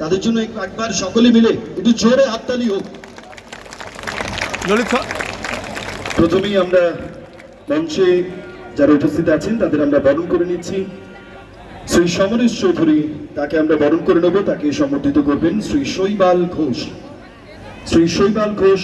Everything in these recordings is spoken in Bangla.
তাদের জন্য একবার সকলে মিলে একটু জোরে হাততালি হোক। ললিত। প্রথমেই আমরা মঞ্চে যারা উপস্থিত আছেন তাদের আমরা বরণ করে নিচ্ছি। শ্রী সমরেশ চৌধুরী তাকে আমরা বরণ করে নেব তাকে সমর্থিত করবেন শ্রী শৈবাল ঘোষ। শ্রী শৈবাল ঘোষ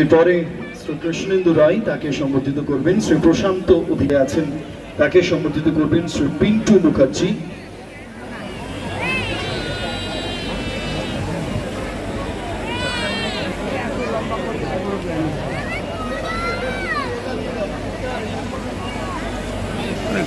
এরপরে শ্রী কৃষ্ণেন্দু রায় তাকে সম্বোধিত করবেন। শ্রী প্রশান্ত অধিকারী আছেন, তাকে সম্বোধিত করবেন শ্রী পিন্টু মুখার্জি।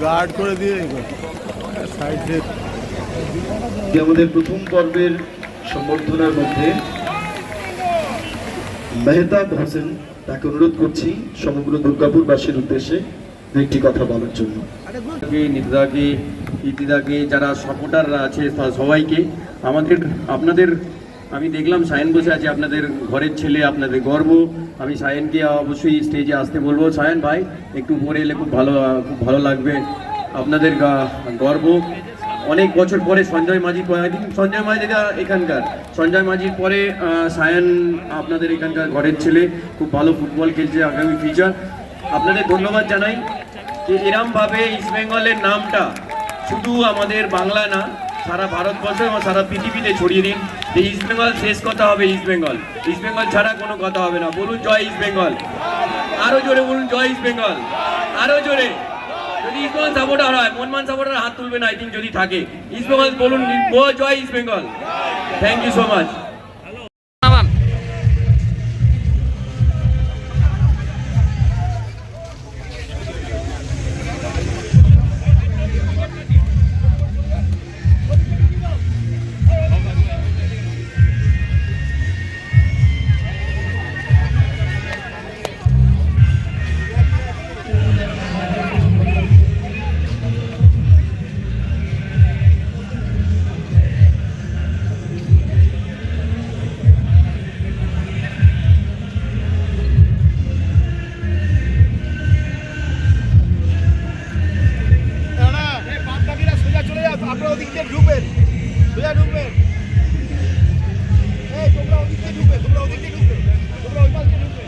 গার্ড করে দিয়ে আমাদের প্রথম পর্বের সম্বর্ধনার মধ্যে মেহতাব হোসেন তাকে অনুরোধ করছি সমগ্র দুর্গাপুরবাসীর উদ্দেশ্যে একটি কথা বলার জন্য। কে নিদাকে ইতিদাকে যারা সাপোর্টাররা আছে সবাইকে আমাদের আপনাদের আমি দেখলাম সায়ন বসে আছে, আপনাদের ঘরের ছেলে, আপনাদের গর্ব। আমি সায়নকে অবশ্যই স্টেজে আসতে বলব। সায়ন ভাই, একটু পরে এলে খুব ভালো খুব ভালো লাগবে। আপনাদের গর্ব। অনেক বছর পরে সঞ্জয় মাঝি সঞ্জয় মাঝিরা এখানকার। সঞ্জয় মাঝির পরে সায়ন আপনাদের এখানকার ঘরের ছেলে। খুব ভালো ফুটবল খেলছে, আগামী ফিউচার আপনাদের ধন্যবাদ জানাই যে এরমভাবে ইস্টবেঙ্গলের নামটা শুধু আমাদের বাংলা না সারা ভারতবর্ষ এবং সারা পৃথিবীতে ছড়িয়ে দিন। যে ইস্টবেঙ্গল শেষ কথা হবে ইস্টবেঙ্গল ইস্টবেঙ্গল ছাড়া কোনো কথা হবে না। বলুন, জয় ইস্টবেঙ্গল আরও জোরে বলুন, জয় ইস্টবেঙ্গল আরও জোরে। যদি ইস্টবেঙ্গল সাপোর্টার হয় মনমান সাপোর্টার হাত তুলবে না আই থিঙ্ক যদি থাকে। ইস্টবেঙ্গল বলুন জয় East Bengal thank you so much ঢুকবেন সোজা ঢুকবেন এই তোমরা ওদিকে ঢুকবে তোমরা ওদিকে ঢুকবে তোমরা ওই পাশে ঢুকবে